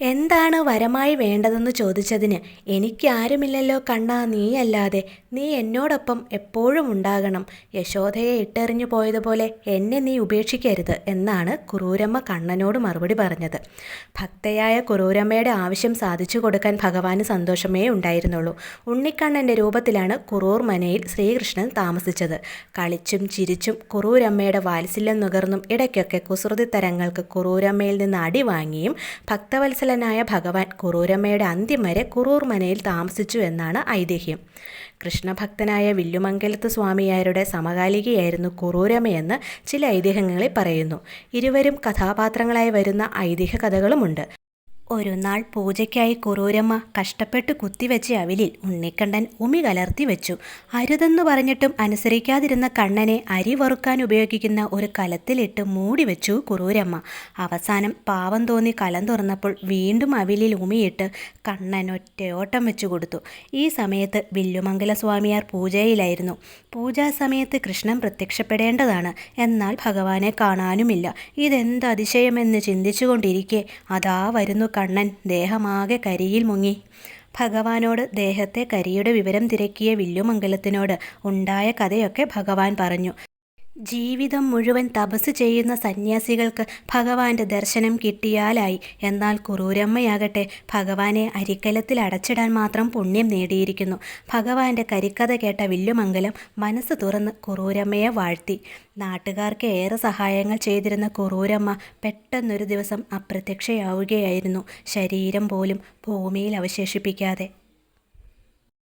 എന്താണ് വരമായി വേണ്ടതെന്ന് ചോദിച്ചതിന് എനിക്കാരുമില്ലല്ലോ കണ്ണാ നീയല്ലാതെ നീ എന്നോടൊപ്പം എപ്പോഴും ഉണ്ടാകണം. യശോധയെ ഇട്ടെറിഞ്ഞു പോയതുപോലെ എന്നെ നീ ഉപേക്ഷിക്കരുത് എന്നാണ് കുറൂരമ്മ കണ്ണനോട് മറുപടി പറഞ്ഞത്. ഭക്തയായ കുറൂരമ്മയുടെ ആവശ്യം സാധിച്ചു കൊടുക്കാൻ ഭഗവാന് സന്തോഷമേ ഉണ്ടായിരുന്നുള്ളൂ. ഉണ്ണിക്കണ്ണന്റെ രൂപത്തിലാണ് കുറൂർ മനയിൽ ശ്രീകൃഷ്ണൻ താമസിച്ചത്. കളിച്ചും ചിരിച്ചും കുറൂരമ്മയുടെ വാത്സല്യം നുകർന്നും ഇടയ്ക്കൊക്കെ കുസൃതി തരങ്ങൾക്ക് കുറൂരമ്മയിൽ നിന്ന് അടി വാങ്ങിയും ഭക്തവത്സലനായ ഭഗവാൻ കുറൂരമ്മയുടെ അന്ത്യം വരെ കുറൂർ മനയിൽ താമസിച്ചു എന്നാണ് ഐതിഹ്യം. കൃഷ്ണഭക്തനായ വില്ലുമംഗലത്ത് സ്വാമിയാരുടെ സമകാലികയായിരുന്നു കുറൂരമ്മയെന്ന് ചില ഐതിഹ്യങ്ങളിൽ പറയുന്നു. ഇരുവരും കഥാപാത്രങ്ങളായി വരുന്ന ഐതിഹ്യ കഥകളുമുണ്ട്. ഒരു നാൾ പൂജയ്ക്കായി കുറൂരമ്മ കഷ്ടപ്പെട്ട് കുത്തിവെച്ച അവിലിൽ ഉണ്ണിക്കണ്ണൻ ഉമി കലർത്തി വെച്ചു. അരുതെന്ന് പറഞ്ഞിട്ടും അനുസരിക്കാതിരുന്ന കണ്ണനെ അരി വറുക്കാൻ ഉപയോഗിക്കുന്ന ഒരു കലത്തിലിട്ട് മൂടി വെച്ചു കുറൂരമ്മ. അവസാനം പാവം തോന്നി കലം തുറന്നപ്പോൾ വീണ്ടും അവിലിൽ ഉമിയിട്ട് കണ്ണൻ ഒറ്റയോട്ടം വെച്ചു കൊടുത്തു. ഈ സമയത്ത് വില്ലുമംഗല സ്വാമിയാർ പൂജയിലായിരുന്നു. പൂജാ സമയത്ത് കൃഷ്ണൻ പ്രത്യക്ഷപ്പെടേണ്ടതാണ്. എന്നാൽ ഭഗവാനെ കാണാനുമില്ല. ഇതെന്ത് അതിശയമെന്ന് ചിന്തിച്ചുകൊണ്ടിരിക്കെ അതാ വരുന്നു കണ്ണൻ ദേഹമാകെ കരിയിൽ മുങ്ങി. ഭഗവാനോട് ദേഹത്തെ കരിയുടെ വിവരം തിരക്കിയ വില്ലുമംഗലത്തിനോട് ഉണ്ടായ കഥയൊക്കെ ഭഗവാൻ പറഞ്ഞു. ജീവിതം മുഴുവൻ തപസ് ചെയ്യുന്ന സന്യാസികൾക്ക് ഭഗവാന്റെ ദർശനം കിട്ടിയാലായി. എന്നാൽ കുറൂരമ്മയാകട്ടെ ഭഗവാനെ അരിക്കലത്തിൽ അടച്ചിടാൻ മാത്രം പുണ്യം നേടിയിരിക്കുന്നു. ഭഗവാന്റെ കരിക്കഥ കേട്ട വില്ലുമംഗലം മനസ്സ് തുറന്ന് കുറൂരമ്മയെ വാഴ്ത്തി. നാട്ടുകാർക്ക് ഏറെ സഹായങ്ങൾ ചെയ്തിരുന്ന കുറൂരമ്മ പെട്ടെന്നൊരു ദിവസം അപ്രത്യക്ഷയാവുകയായിരുന്നു. ശരീരം പോലും ഭൂമിയിൽ അവശേഷിപ്പിക്കാതെ.